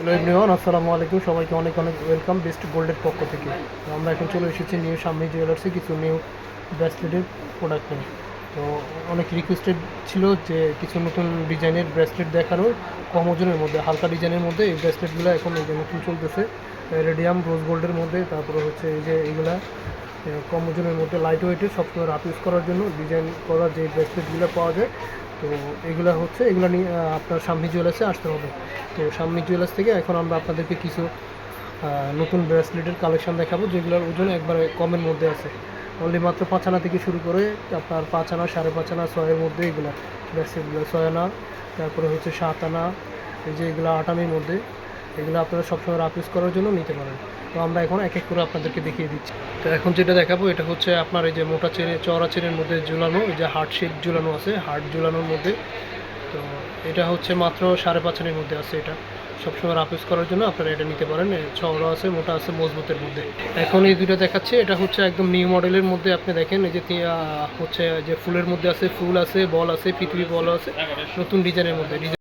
Hello everyone, আসসালামু আলাইকুম। সবাইকে অনেক অনেক ওয়েলকাম বেস্ট গোল্ডের পক্ষ থেকে। আমরা এখন চলে এসেছি নিউ সামনে জুয়েলার্সে কিছু নিউ ব্রেসলেটের প্রোডাক্ট নিয়ে। তো অনেক রিকোয়েস্টেড ছিল যে কিছু নতুন ডিজাইনের ব্রেসলেট দেখানোর, কম ওজনের মধ্যে, হালকা ডিজাইনের মধ্যে এই ব্রেসলেটগুলো এখন এই যে নতুন চলতেছে, রেডিয়াম রোজ গোল্ডের মধ্যে, তারপরে হচ্ছে এই যে এইগুলা কম ওজনের মধ্যে লাইট ওয়েটের সবসময় রাফ ইউজ করার জন্য ডিজাইন করা যে ব্রেসলেটগুলো পাওয়া যায় তো এগুলো হচ্ছে, এগুলো নিয়ে আপনার সামনি জুয়েলার্সে আসতে হবে। তো সামনি জুয়েলার্স থেকে এখন আমরা আপনাদেরকে কিছু নতুন ব্রেসলেটের কালেকশান দেখাবো, যেগুলোর ওজন একবারে কমের মধ্যে আছে। অনলি মাত্র পাঁচ আনা থেকে শুরু করে আপনার পাঁচ আনা সাড়ে পাঁচ আনা ছয়ের মধ্যে এগুলো। ব্রেসলেটগুলো ছয় আনা তারপরে হচ্ছে সাত আনা, এই যে এগুলো আট আনের মধ্যে। এগুলো আপনারা সবসময় রাফ ইউজ করার জন্য নিতে পারেন। তো আমরা এখন এক এক করে আপনাদেরকে দেখিয়ে দিচ্ছি। তো এখন যেটা দেখাবো, এটা হচ্ছে আপনার এই যে মোটা চেনে, চওড়া চেনের মধ্যে ঝুলানো, এই যে হার্ট শেপ ঝুলানো আছে হার্ট ঝুলানোর মধ্যে। তো এটা হচ্ছে মাত্র সাড়ে পাঁচ মধ্যে আছে এটা। সবসময় রাফ ইউজ করার জন্য আপনারা এটা নিতে পারেন। চওড়া আছে, মোটা আছে, মজবুতের মধ্যে। এখন এই দুটো দেখাচ্ছে। এটা হচ্ছে একদম নিউ মডেলের মধ্যে আপনি দেখেন, এই যে হচ্ছে যে ফুলের মধ্যে আছে, ফুল আছে, বল আছে, পৃথিবী বল আছে, নতুন ডিজাইনের মধ্যে।